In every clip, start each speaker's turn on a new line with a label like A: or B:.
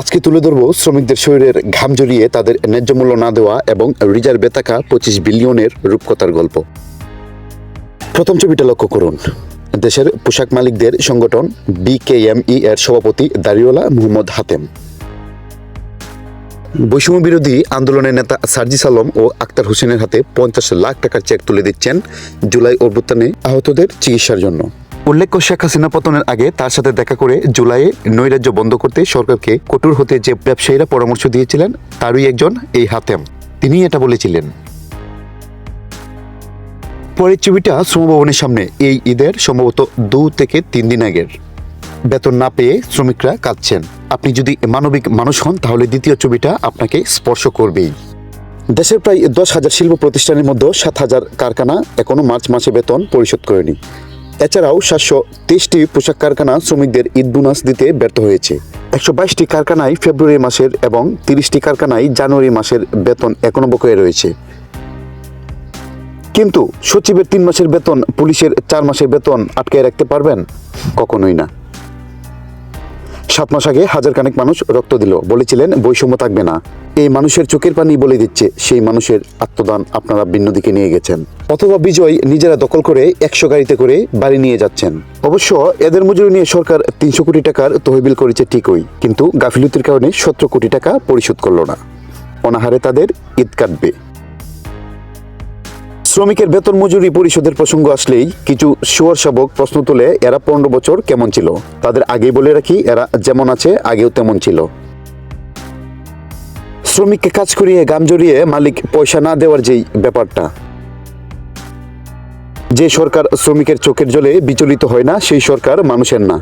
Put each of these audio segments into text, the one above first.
A: আজকে তুলে ধরব শ্রমিকদের শরীরের ঘাম জড়িয়ে তাদের ন্যায্য মূল্য না দেওয়া এবং রিজার্ভে থাকা পঁচিশ বিলিয়নের রূপকথার গল্প। প্রথম ছবিটা লক্ষ্য করুন। দেশের পোশাক মালিকদের সংগঠন বিকেএমই এর সভাপতি দারিওলা মোহাম্মদ হাতেম। বৈষম্য বিরোধী আন্দোলনের নেতা সার্জিস আলম ও আক্তার হোসেনের হাতে পঞ্চাশ লাখ টাকার চেক তুলে দিচ্ছেন জুলাই অভ্যুত্থানে আহতদের চিকিৎসার জন্য। উল্লেখ্য, শেখ হাসিনা পতনের আগে তার সাথে দেখা করে জুলাইয়ে নৈরাজ্য বন্ধ করতে সরকারকে কঠোর হতে যে ব্যবসায়ীরা পরামর্শ দিয়েছিলেন, তারই একজন এই হাতেম। তিনি এটা বলেছিলেন। পরের ছবিটা শ্রমভবনের সামনে, এই ঈদের সম্ভবত দু থেকে তিন দিন আগের। বেতন না পেয়ে শ্রমিকরা কাঁদছেন। আপনি যদি মানবিক মানুষ হন, তাহলে দ্বিতীয় ছবিটা আপনাকে স্পর্শ করবেই। দেশের প্রায় দশ হাজার শিল্প প্রতিষ্ঠানের মধ্যে সাত হাজার কারখানা এখনও মার্চ মাসে বেতন পরিশোধ করেনি। এছাড়াও সাতশো তেইশটি পোশাক কারখানা শ্রমিকদের ঈদ বোনাস দিতে ব্যর্থ হয়েছে। একশো বাইশটি কারখানায় ফেব্রুয়ারি মাসের এবং তিরিশটি কারখানায় জানুয়ারি মাসের বেতন এখনও বকেয়া রয়েছে। কিন্তু সচিবের তিন মাসের বেতন পুলিশের চার মাসের বেতন আটকে রাখতে পারবেন? কখনোই না। সাত মাস আগে হাজার খানেক মানুষ রক্ত দিল, বলেছিলেন, বৈষম্য থাকবে না। এই মানুষের চোখের পানি বলে দিচ্ছে, সেই মানুষের আত্মদান আপনারা ভিন্ন দিকে নিয়ে গেছেন। অথবা বিজয় নিজেরা দখল করে একশো গাড়িতে করে বাড়ি নিয়ে যাচ্ছেন। অবশ্য এদের মজুরি নিয়ে সরকার তিনশো কোটি টাকার তহবিল করেছে ঠিকই, কিন্তু গাফিলতির কারণে সতেরো কোটি টাকা পরিশোধ করল না। অনাহারে তাদের ঈদ কাটবে। শ্রমিকের বেতন মজুরি পরিশোধের প্রসঙ্গ আসলেই কিছু শুয়ার শাবক প্রশ্ন তুলে, এরা পনেরো বছর কেমন ছিল? তাদের আগেই বলে রাখি, এরা যেমন আছে, আগেও তেমন ছিল। শ্রমিককে কাজ করিয়ে গাম জড়িয়ে মালিক পয়সা না দেওয়ার যেই ব্যাপারটা। যে সরকার শ্রমিকের চোখের জলে বিচলিত হয় না, সেই সরকার মানুষের না।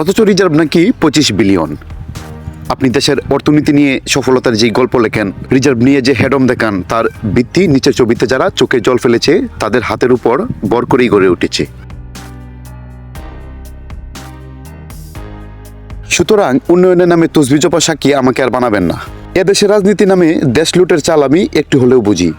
A: অথচ রিজার্ভ নাকি পঁচিশ বিলিয়ন। আপনি দেশের অর্থনীতি নিয়ে সফলতার যে গল্প লেখেন, রিজার্ভ নিয়ে যে হেডম দেখান, তার ভিত্তি নিচের ছবিতে যারা চোখে জল ফেলেছে, তাদের হাতের উপর বর করেই গড়ে উঠেছে। সুতরাং উন্নয়নের নামে তসবি চপা সাক্ষী আমাকে আর বানাবেন না। এদেশের রাজনীতি নামে দেশ লুটের চাল আমি একটু হলেও বুঝি।